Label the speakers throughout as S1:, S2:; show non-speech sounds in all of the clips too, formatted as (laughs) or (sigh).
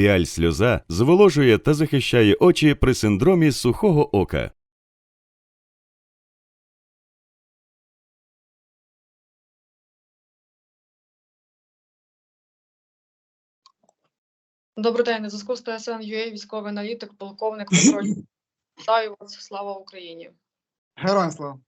S1: Піаль сльоза зволожує та захищає очі при синдромі сухого ока.
S2: Добрий день, на зв'язку з ТСН UA, військовий аналітик, полковник Петро. (clears throat) Вітаю вас, слава Україні.
S3: Героям слава.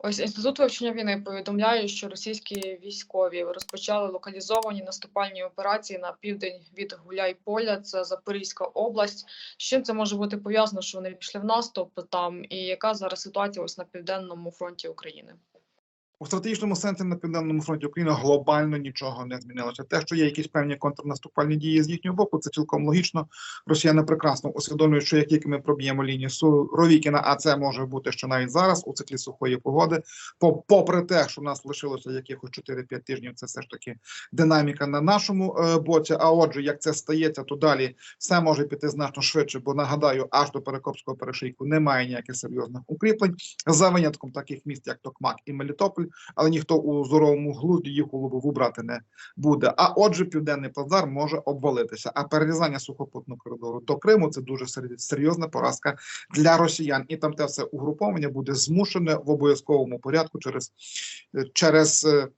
S2: Ось інститут вивчення війни повідомляє, що російські військові розпочали локалізовані наступальні операції на південь від Гуляйполя, це Запорізька область. З чим це може бути пов'язано, що вони пішли в наступ там, і яка зараз ситуація ось на південному фронті України?
S3: У стратегічному сенсі на південному фронті України глобально нічого не змінилося. Те, що є якісь певні контрнаступальні дії з їхнього боку, це цілком логічно. Росіяни прекрасно усвідомлюють, що як тільки ми проб'ємо лінію Суровікіна, а це може бути що навіть зараз у циклі сухої погоди. По попри те, що в нас лишилося якихось 4-5 тижнів, це все ж таки динаміка на нашому е, боці. А отже, як це стається, то далі все може піти значно швидше. Бо нагадаю, аж до Перекопського перешийку немає ніяких серйозних укріплень за винятком таких міст, як Токмак і Мелітополь але ніхто у здоровому глузді їх у лобову брати не буде. А отже, південний плацдар може обвалитися. А перерізання сухопутного коридору до Криму це дуже серйозна поразка для росіян, і там те все угруповання буде змушене в обов'язковому порядку через, е, через е,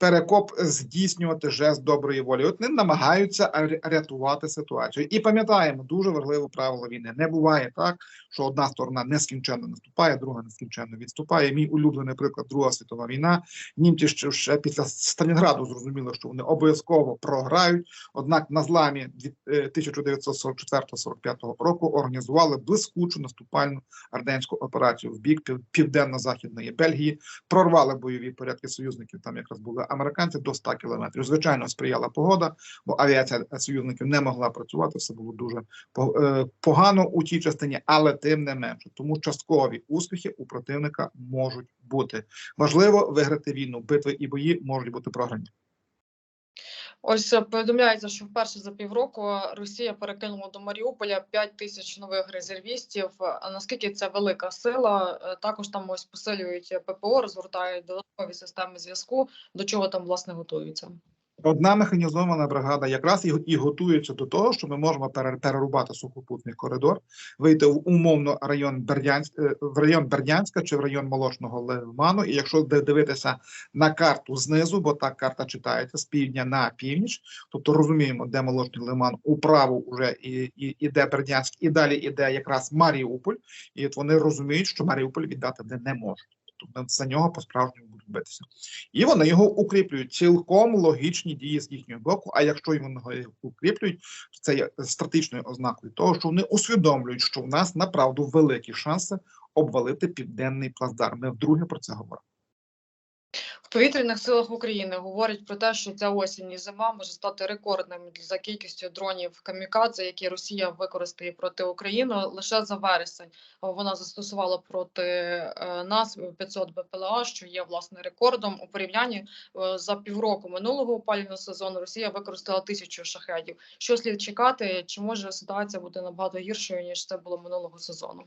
S3: перекоп здійснювати жест доброї волі. От вони намагаються рятувати ситуацію. І пам'ятаємо дуже важливе правило війни. Не буває так, що одна сторона нескінченно наступає, друга нескінченно відступає. Мій улюблений приклад Друга світова війна. Німці ще, ще після Сталінграду зрозуміли, що вони обов'язково програють. Однак на зламі від, е, 1944-45 року організували блискучу наступальну арденську операцію в бік пів- південно-західної Бельгії. Прорвали бойові порядки союзників. Там якраз були американці до 100 кілометрів. Звичайно, сприяла погода, бо авіація союзників не могла працювати. Все було дуже е, погано у тій частині, але тим не менше. Тому часткові успіхи у противника можуть бути. Важливо виграти війну. Битви і бої можуть бути програні.
S2: Ось е, повідомляється, що вперше за півроку Росія перекинула до Маріуполя 5 тисяч нових резервістів. А наскільки це велика сила? Е, Також там ось посилюють ППО, розгортають додаткові системи зв'язку. До чого там власне готуються?
S3: Одна механізована бригада якраз і, і готується до того, що ми можемо пере- перерубати сухопутний коридор, вийти в умовно район Бердянськ, е, в район Бердянська чи в район Молочного Лиману. І якщо дивитися на карту знизу, бо так карта читається з півдня на північ, тобто розуміємо, де Молочний Лиман управо вже і, і іде Бердянськ, і далі іде якраз Маріуполь, і от вони розуміють, що Маріуполь віддати не можуть. Тобто за нього по справжньому битися і вони його укріплюють. Цілком логічні дії з їхнього боку. А якщо його укріплюють, це є стратегічною ознакою того, що вони усвідомлюють, що в нас направду великі шанси обвалити південний плацдарм. Ми вдруге про це говоримо.
S2: В повітряних силах України говорять про те, що ця осінь і зима може стати рекордним за кількістю дронів камікадзе, які Росія використає проти України лише за вересень. Вона застосувала проти е, нас 500 БПЛА, що є власне рекордом у порівнянні е, за півроку минулого опалювального сезону. Росія використала тисячу шахедів. Що слід чекати? Чи може ситуація бути набагато гіршою ніж це було минулого сезону?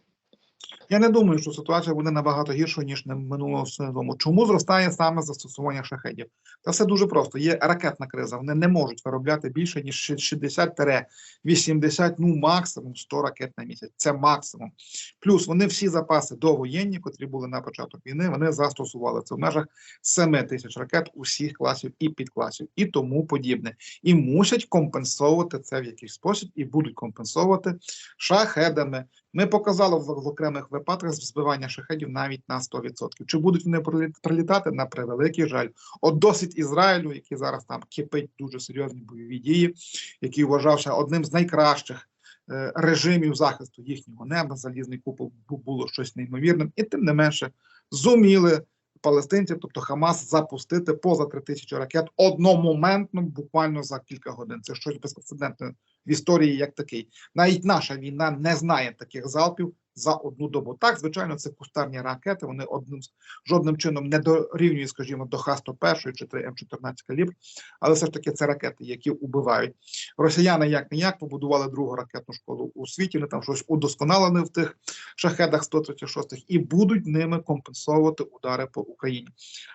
S3: Я не думаю, що ситуація буде набагато гіршою, ніж на минулого сезону. Чому зростає саме застосування шахедів? Та все дуже просто. Є ракетна криза. Вони не можуть виробляти більше ніж 60-80, ну максимум 100 ракет на місяць. Це максимум. Плюс вони всі запаси довоєнні, котрі були на початок війни, вони застосували це в межах 7 тисяч ракет усіх класів і підкласів, і тому подібне. І мусять компенсовувати це в якийсь спосіб, і будуть компенсовувати шахедами. Ми показали в, в окремих випадках збивання шахедів навіть на 100%. Чи будуть вони приліт- прилітати на превеликий жаль? От досить Ізраїлю, який зараз там кипить дуже серйозні бойові дії, який вважався одним з найкращих е, режимів захисту їхнього неба. Залізний купол бу- було щось неймовірним, і тим не менше зуміли палестинців, тобто Хамас, запустити поза три тисячі ракет одномоментно, буквально за кілька годин. Це щось безпрецедентне в історії як такий. Навіть наша війна не знає таких залпів за одну добу. Так, звичайно, це кустарні ракети. Вони одним жодним чином не дорівнюють, скажімо, до Х-101 чи 3 М14 калібр, але все ж таки це ракети, які убивають. Росіяни як не як побудували другу ракетну школу у світі. Вони там щось удосконалені в тих шахедах 136 і будуть ними компенсовувати удари по Україні.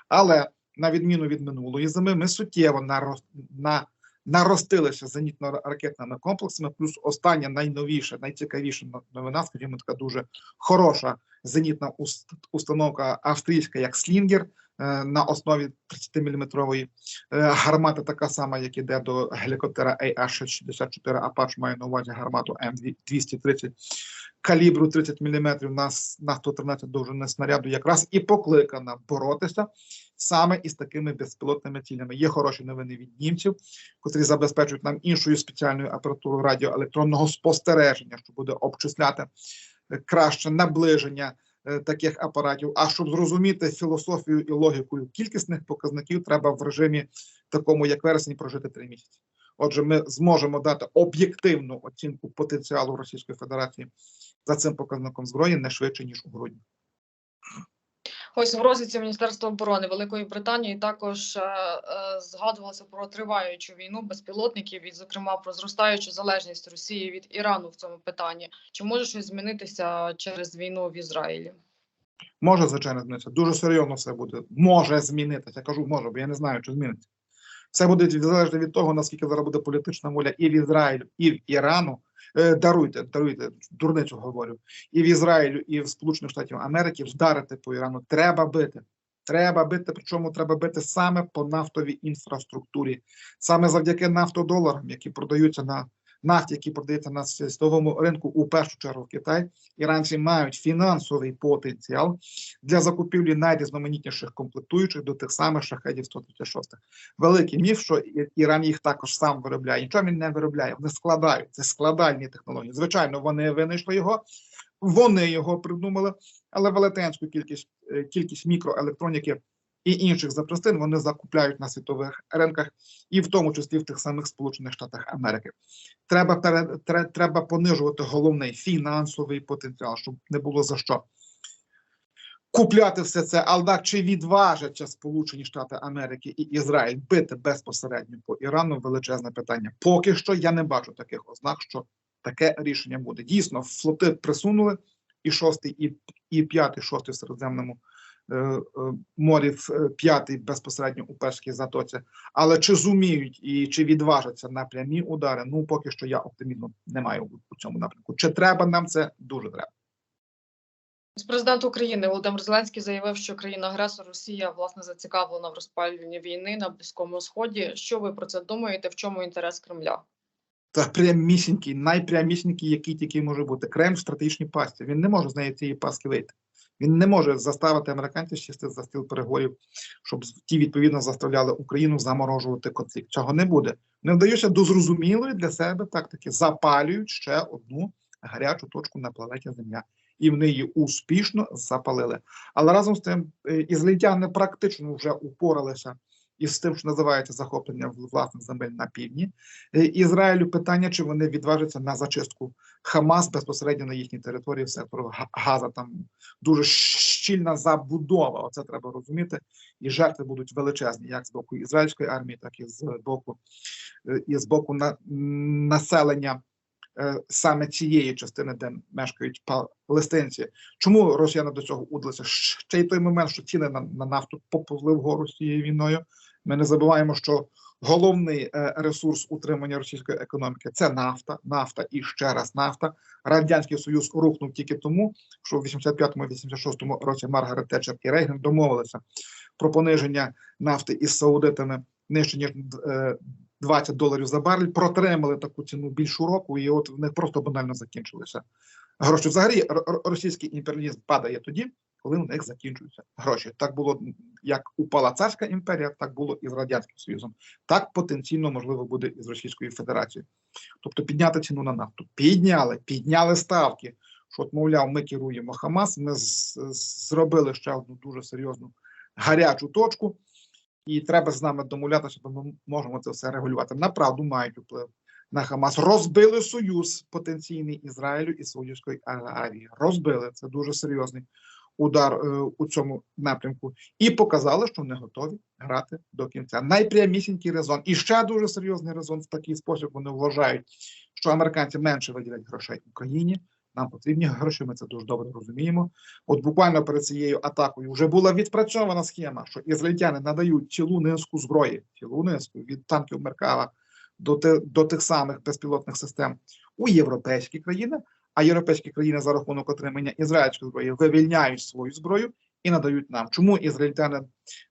S3: Але на відміну від минулої зими, ми суттєво наро- на наростилися зенітно-ракетними комплексами. Плюс остання найновіша, найцікавіша новина, скажімо, така дуже хороша зенітна установка австрійська, як Слінгер, е, на основі 30-мм гармати, така сама, як іде до гелікоптера AH-64 Apache, маю на увазі гармату М230 калібру 30 мм на, на 113 довжини снаряду, якраз і покликана боротися саме із такими безпілотними цілями. Є хороші новини від німців, котрі забезпечують нам іншою спеціальною апаратурою радіоелектронного спостереження, що буде обчисляти е, краще наближення е, таких апаратів. А щоб зрозуміти філософію і логіку кількісних показників, треба в режимі такому, як вересень, прожити три місяці. Отже, ми зможемо дати об'єктивну оцінку потенціалу Російської Федерації за цим показником зброї не швидше ніж у грудні.
S2: Ось в розвідці Міністерства оборони Великої Британії також е, е, згадувалося про триваючу війну безпілотників і, зокрема, про зростаючу залежність Росії від Ірану в цьому питанні. Чи може щось змінитися через війну в Ізраїлі?
S3: Може, звичайно, змінитися. Дуже серйозно все буде. Може змінитися. Я кажу, може, бо я не знаю, чи зміниться. Все буде залежати від того, наскільки зараз буде політична воля і в Ізраїлю, і в Ірану. Е, даруйте, даруйте, дурницю говорю. І в Ізраїлю, і в Сполучених Штатів Америки вдарити по Ірану. Треба бити. Треба бити, причому треба бити саме по нафтовій інфраструктурі, саме завдяки нафтодоларам, які продаються на нафті, які продаються на світовому ринку, у першу чергу в Китай. Іранці мають фінансовий потенціал для закупівлі найрізноманітніших комплектуючих до тих самих шахедів 136. Великий міф, що Іран їх також сам виробляє. Нічого він не виробляє, вони складають. Це складальні технології. Звичайно, вони винайшли його, вони його придумали, але велетенську кількість, е, кількість мікроелектроніки і інших запчастин вони закупляють на світових ринках, і в тому числі в тих самих Сполучених Штатах Америки. Треба пере- тре- треба понижувати головний фінансовий потенціал, щоб не було за що купляти все це. Але чи відважаться Сполучені Штати Америки і Ізраїль бити безпосередньо по Ірану? Величезне питання. Поки що я не бачу таких ознак, що таке рішення буде. Дійсно, флоти присунули і шостий, і, і п'ятий, шостий в Середземному е, е, морі, в, е, п'ятий безпосередньо у Перській затоці. Але чи зуміють і чи відважаться на прямі удари? Ну поки що я оптимізму не маю у, цьому напрямку. Чи треба нам це? Дуже треба.
S2: Президент України Володимир Зеленський заявив, що країна-агресор Росія власне зацікавлена в розпалюванні війни на Близькому Сході. Що ви про це думаєте? В чому інтерес Кремля?
S3: Та прямісінький, найпрямісінький, який тільки може бути. Кремль в стратегічній пасті. Він не може з неї цієї пастки вийти. Він не може заставити американців сісти за стіл переговорів, щоб ті відповідно заставляли Україну заморожувати конфлікт. Цього не буде. Не вдаються до зрозумілої для себе тактики. Запалюють ще одну гарячу точку на планеті Земля. І вони її успішно запалили. Але разом з тим, е, ізраїльтяни практично вже упоралися із тим, що називається захоплення власних земель на півдні. Е, Ізраїлю питання, чи вони відважаться на зачистку Хамас безпосередньо на їхній території в сектору Газа. Там дуже щільна забудова. Оце треба розуміти. І жертви будуть величезні, як з боку ізраїльської армії, так і з боку е, і з боку на, населення е, саме цієї частини, де мешкають палестинці. Чому росіяни до цього удалися? Ще й той момент, що ціни на, на нафту поповзли вгору з цією війною. Ми не забуваємо, що головний е, ресурс утримання російської економіки це нафта, нафта і ще раз нафта. Радянський Союз рухнув тільки тому, що в 85-86 році Маргарет Тетчер і Рейган домовилися про пониження нафти із саудитами нижче ніж е, 20 доларів за барель. Протримали таку ціну більшу року, і от в них просто банально закінчилися гроші. Взагалі, російський імперіалізм падає тоді, коли у них закінчуються гроші. Так було як упала царська імперія, так було і з радянським союзом. Так потенційно можливо буде і з Російською Федерацією. Тобто підняти ціну на нафту. Підняли, підняли ставки. Що, от, мовляв, ми керуємо Хамас. Ми зробили ще одну дуже серйозну гарячу точку, і треба з нами домовлятися, бо ми можемо це все регулювати. Направду мають вплив на Хамас. Розбили союз потенційний Ізраїлю і Саудівської Аравії. Розбили це дуже серйозний удар е, у цьому напрямку, і показали, що вони готові грати до кінця. Найпрямісінький резон. І ще дуже серйозний резон в такий спосіб. Вони вважають, що американці менше виділять грошей Україні. Нам потрібні гроші, ми це дуже добре розуміємо. От буквально перед цією атакою вже була відпрацьована схема, що ізраїльтяни надають цілу низку зброї, цілу низку від танків Меркава до, до тих самих безпілотних систем у європейські країни, а європейські країни за рахунок отримання ізраїльської зброї вивільняють свою зброю і надають нам. Чому ізраїльтяни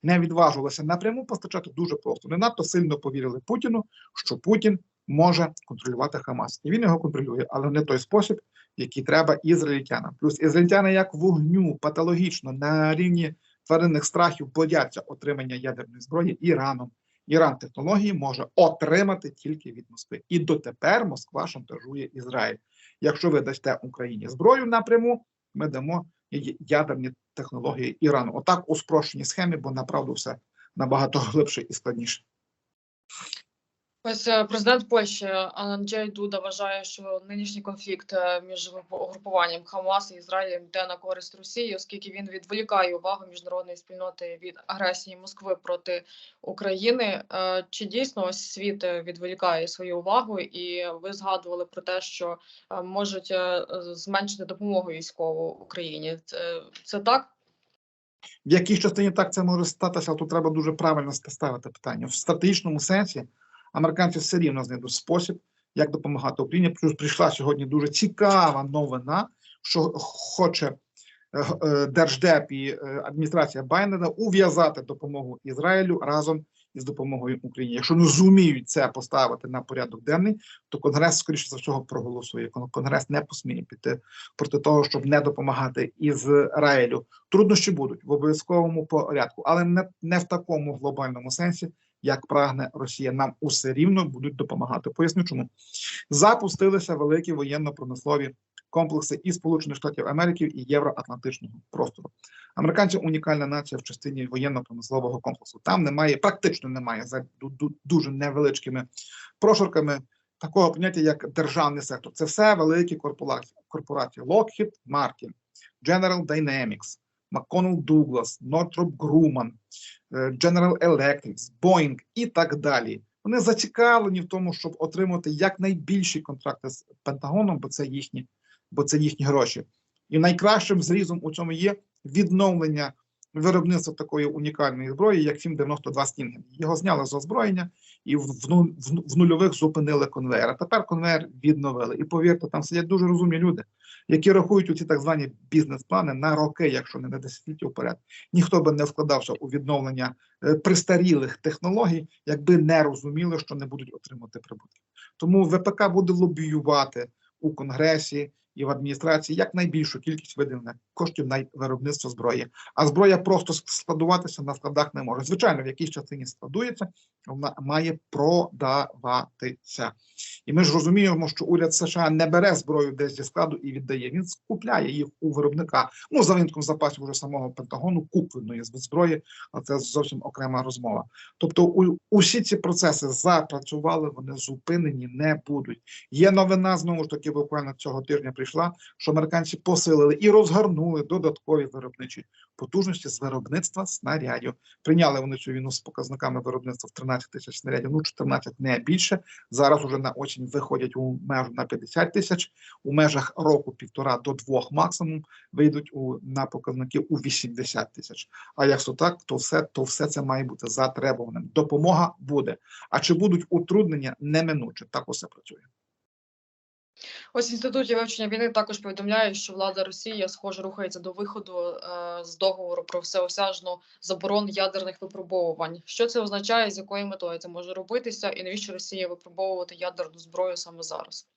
S3: не відважувалися напряму постачати? Дуже просто не надто сильно повірили Путіну, що Путін може контролювати Хамас, і він його контролює, але не той спосіб, який треба ізраїльтянам. Плюс ізраїльтяни як вогню патологічно на рівні тваринних страхів бояться отримання ядерної зброї Іраном. Іран технології може отримати тільки від Москви. І дотепер Москва шантажує Ізраїль. Якщо ви дасте Україні зброю напряму, ми дамо ядерні технології Ірану. Отак у спрощеній схемі, бо направду все набагато (laughs) глибше і складніше.
S2: Ось е, президент Польщі Анджей Дуда вважає, що нинішній конфлікт е, між угрупуванням Хамас і Ізраїлем йде на користь Росії, оскільки він відволікає увагу міжнародної спільноти від агресії Москви проти України. Е, Чи дійсно ось світ е, відволікає свою увагу? І ви згадували про те, що е, можуть е, зменшити допомогу військову Україні? Це, це так?
S3: В якій частині так це може статися, але тут треба дуже правильно ставити питання. В стратегічному сенсі американці все рівно знайдуть спосіб, як допомагати Україні. Плюс прийшла сьогодні дуже цікава новина, що хоче е, е, Держдеп і е, адміністрація Байдена ув'язати допомогу Ізраїлю разом із допомогою Україні. Якщо не зуміють це поставити на порядок денний, то Конгрес, скоріше за всього, проголосує. Кон- Конгрес не посміє піти проти того, щоб не допомагати Ізраїлю. Труднощі будуть в обов'язковому порядку, але не, не в такому глобальному сенсі, як прагне Росія. Нам усе рівно будуть допомагати. Поясню, чому запустилися великі воєнно-промислові комплекси і Сполучених Штатів Америки і Євроатлантичного простору. Американці унікальна нація в частині воєнно-промислового комплексу. Там немає, практично немає за ду- ду- дуже невеличкими прошарками такого поняття, як державний сектор. Це все великі корпорації. корпорації Lockheed Martin, General Dynamics, Douglas, Northrop Grumman, е, General Electric, Boeing і так далі. Вони зацікавлені в тому, щоб отримати якнайбільші контракти з Пентагоном, бо це їхні, бо це їхні гроші. І найкращим зрізом у цьому є відновлення виробництва такої унікальної зброї, як 792 Стінген. Його зняли з озброєння і в, в, в нульових зупинили конвейер. А тепер конвейер відновили. І повірте, там сидять дуже розумні люди, які рахують у ці так звані бізнес-плани на роки, якщо не на десятиліття вперед. Ніхто би не вкладався у відновлення е, пристарілих технологій, якби не розуміли, що не будуть отримати прибутки. Тому ВПК буде лобіювати у Конгресі і в адміністрації якнайбільшу кількість виділення коштів на виробництво зброї. А зброя просто складуватися на складах не може. Звичайно, в якійсь частині складується, вона має продаватися. І ми ж розуміємо, що уряд США не бере зброю десь зі складу і віддає. Він скупляє їх у виробника. Ну за винятком запасів уже самого Пентагону купленої зброї, а це зовсім окрема розмова. Тобто, у, усі ці процеси запрацювали, вони зупинені не будуть. Є новина знову ж таки, буквально цього тижня прийшла, що американці посилили і розгорнули додаткові виробничі потужності з виробництва снарядів. Прийняли вони цю війну з показниками виробництва в 13 тисяч снарядів, ну 14 не більше. Зараз уже на осінь виходять у межу на 50 тисяч. У межах року півтора до двох максимум вийдуть у на показники у 80 тисяч. А якщо так, то все, то все це має бути затребуваним. Допомога буде. А чи будуть утруднення неминуче? Так усе працює.
S2: Ось в інституті вивчення війни також повідомляє, що влада Росії схоже рухається до виходу е, з договору про всеосяжну заборону ядерних випробовувань. Що це означає, з якою метою це може робитися, і навіщо Росія випробовувати ядерну зброю саме зараз?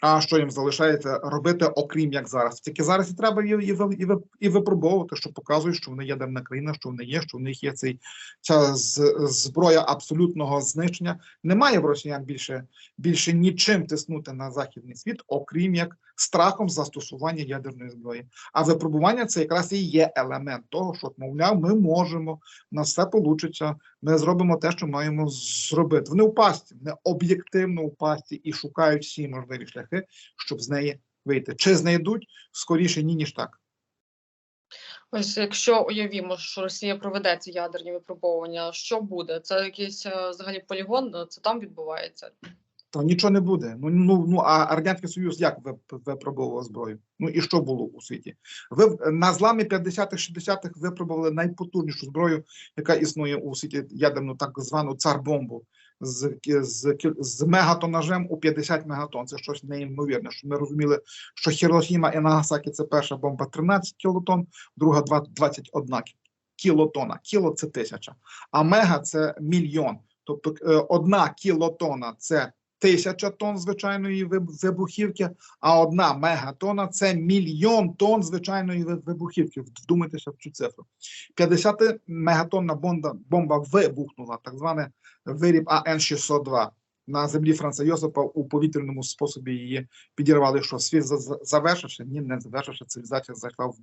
S3: А що їм залишається робити, окрім як зараз? Тільки зараз і треба і, і, і, і випробовувати, що показує, що вони ядерна країна, що вони є, що в них є цей ця з, зброя абсолютного знищення. Немає в росіян більше більше нічим тиснути на західний світ, окрім як страхом застосування ядерної зброї. А випробування це якраз і є елемент того, що мовляв, ми можемо, у нас все получиться, ми зробимо те, що маємо зробити. Вони у пасті, вони об'єктивно у пасті і шукають всі можливі шляхи, щоб з неї вийти. Чи знайдуть скоріше ні, ніж так.
S2: Ось якщо уявімо, що Росія проведе ці ядерні випробовування, що буде? Це якийсь е, взагалі полігон? е, Це там відбувається?
S3: То нічого не буде. Ну ну ну а радянський союз як вип- випробовував зброю? Ну і що було у світі? Ви на зламі 50-х, 60-х випробували найпотужнішу зброю, яка існує у світі ядерну, так звану цар-бомбу. з, з, з мегатонажем у 50 мегатон. Це щось неймовірне. Щоб ми розуміли, що Хіросіма і Нагасакі це перша бомба 13 кілотон, друга два- 21 кі- кілотона. Кіло це тисяча, а мега це мільйон. Тобто е, одна кілотона це тисяча тонн звичайної вибухівки, а одна мегатона це мільйон тонн звичайної вибухівки. Вдумайтеся в цю цифру. 50 мегатонна бомба, вибухнула, так зване виріб АН-602 на землі Франца Йосипа у повітряному способі її підірвали. Що світ за- за- завершився? Ні, не завершився. Цивілізація зайшла в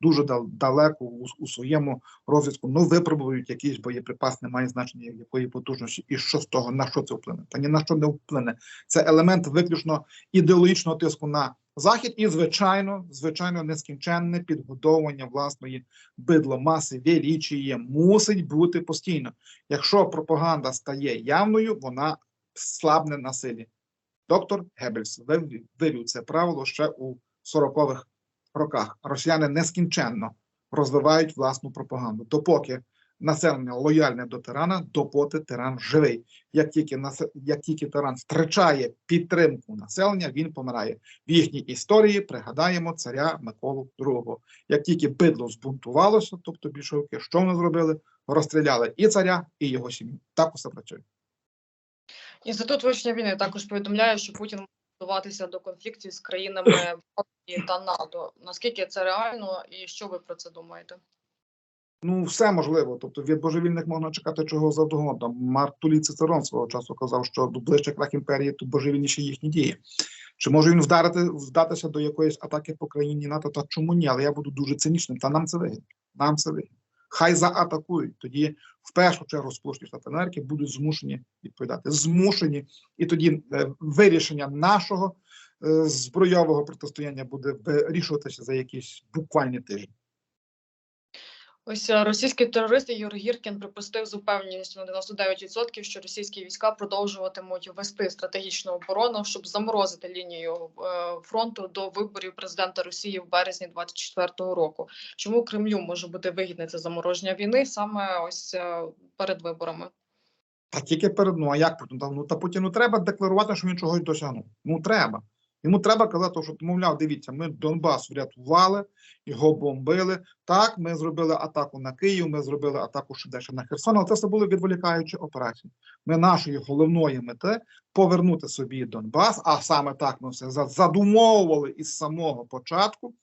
S3: дуже дал- далеко у, у своєму розвитку. Ну, випробують якийсь боєприпас, немає значення якої потужності, і що з того, на що це вплине? Та ні на що не вплине. Це елемент виключно ідеологічного тиску на захід, і звичайно, звичайно, нескінченне підбудовування власної бидломаси величіє мусить бути постійно. Якщо пропаганда стає явною, вона слабне на силі. Доктор Геббельс вив- вивів це правило ще у 40-х роках. Росіяни нескінченно розвивають власну пропаганду. Допоки населення лояльне до тирана, допоки тиран живий. Як тільки насе- як тільки тиран втрачає підтримку населення, він помирає. В їхній історії пригадаємо царя Миколу II. Як тільки бидло збунтувалося, тобто більшовики, що вони зробили? Розстріляли і царя, і його сім'ю. Так усе працює.
S2: Інститут вивчення війни також повідомляє, що Путін може готуватися до конфліктів з країнами (coughs) та НАТО. Наскільки це реально, і що ви про це думаєте?
S3: Ну, все можливо. Тобто від божевільних можна чекати чого завгодно. Марк Тулій Цицерон свого часу казав, що до ближче крах імперії, то божевільніші їхні дії. Чи може він вдарити, вдатися до якоїсь атаки по країні НАТО? Та чому ні? Але я буду дуже цинічним. Та нам це вигідно. Нам це вигідно. Хай заатакують. Тоді в першу чергу Сполучені Штати Америки будуть змушені відповідати. Змушені, і тоді е, вирішення нашого е, збройового протистояння буде вирішуватися за якісь буквальні тижні.
S2: Ось е, російський терорист Ігор Гіркін припустив з упевненістю на 99%, що російські війська продовжуватимуть вести стратегічну оборону, щоб заморозити лінію е, фронту до виборів президента Росії в березні 24-го року. Чому Кремлю може бути вигідне це замороження війни саме ось е, перед виборами?
S3: Та тільки перед ну а як потім? Ну та Путіну треба декларувати, що він чогось досягнув. Ну треба. Йому треба казати, що мовляв, дивіться, ми Донбас врятували, його бомбили. Так, ми зробили атаку на Київ, ми зробили атаку ще дещо на Херсон, але це все були відволікаючі операції. Ми нашої головної мети повернути собі Донбас, а саме так ми все задумовували із самого початку.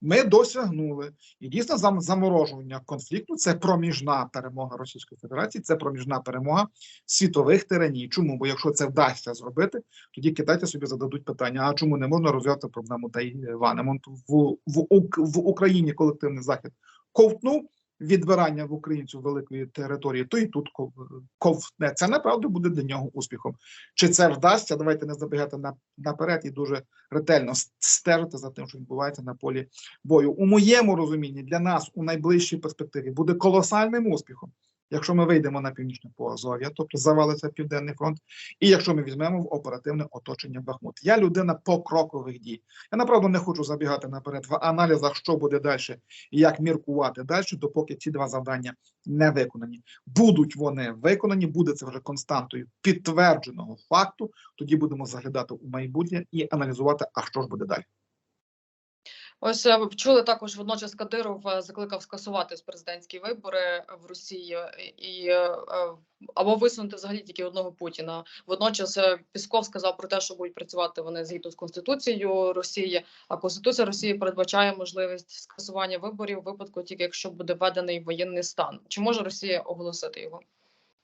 S3: Ми досягнули і дійсно заморожування конфлікту це проміжна перемога Російської Федерації, це проміжна перемога світових тираній. Чому? Бо якщо це вдасться зробити, тоді китайці собі зададуть питання: а чому не можна розв'язати проблему Тайванем? От В, в, в Україні колективний захід ковтнув відбирання в українців великої території, то і тут ков- ковтне. Це направду буде для нього успіхом. Чи це вдасться? Давайте не забігати на, наперед і дуже ретельно стежити за тим, що відбувається на полі бою. У моєму розумінні для нас у найближчій перспективі буде колосальним успіхом. Якщо ми вийдемо на північне Поазов'я, тобто завалиться південний фронт, і якщо ми візьмемо в оперативне оточення Бахмут, я людина покрокових дій. Я направду не хочу забігати наперед в аналізах, що буде далі і як міркувати далі, допоки ці два завдання не виконані. Будуть вони виконані, буде це вже константою підтвердженого факту. Тоді будемо заглядати у майбутнє і аналізувати, а що ж буде далі.
S2: Ось е, чули також водночас Кадиров е, закликав скасувати президентські вибори в Росії і е, е, або висунути взагалі тільки одного Путіна. Водночас е, Пісков сказав про те, що будуть працювати вони згідно з конституцією Росії. А конституція Росії передбачає можливість скасування виборів у випадку, тільки якщо буде введений воєнний стан. Чи може Росія оголосити його?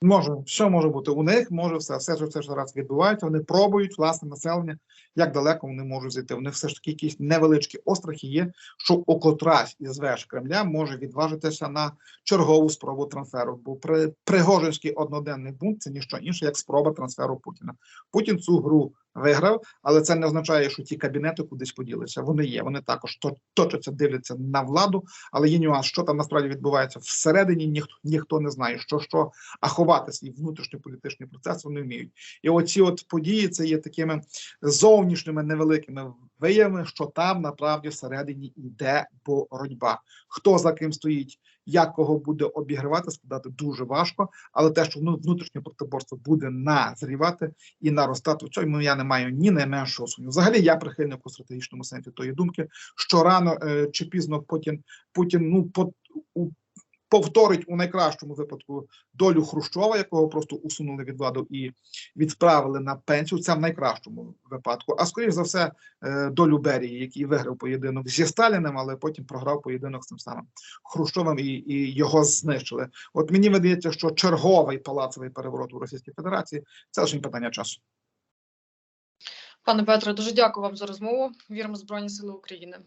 S3: Може, все може бути у них, може все, все, що все ж зараз відбувається. Вони пробують власне населення, як далеко вони можуть зайти. У них все ж таки якісь невеличкі острахи є, що окотрась із веж Кремля може відважитися на чергову спробу трансферу. Бо при Пригожинський одноденний бунт це ніщо інше, як спроба трансферу Путіна. Путін цю гру виграв, але це не означає, що ті кабінети кудись поділися. Вони є. Вони також точаться, дивляться на владу, але є нюанс, що там насправді відбувається всередині. Ніхто ніхто не знає, що що, а ховати свій внутрішньополітичний процес вони вміють. І оці от події це є такими зовнішніми невеликими виявами, що там направді всередині йде боротьба. Хто за ким стоїть, Як кого буде обігрівати, складати дуже важко, але те, що ну, внутрішнє протиборство буде назрівати і наростати, в цьому я не маю ні найменшого сумніву. Взагалі, я прихильник у стратегічному сенсі тої думки, що рано е, чи пізно Путін Путін ну по у. Повторить у найкращому випадку долю Хрущова, якого просто усунули від влади і відправили на пенсію. Це в найкращому випадку. А скоріш за все, е, долю Берії, який виграв поєдинок зі Сталіним, але потім програв поєдинок з тим самим Хрущовим і, і його знищили. От мені видається, що черговий палацовий переворот у Російській Федерації це лише питання часу.
S2: Пане Петре, дуже дякую вам за розмову. Віримо Збройні Сили України.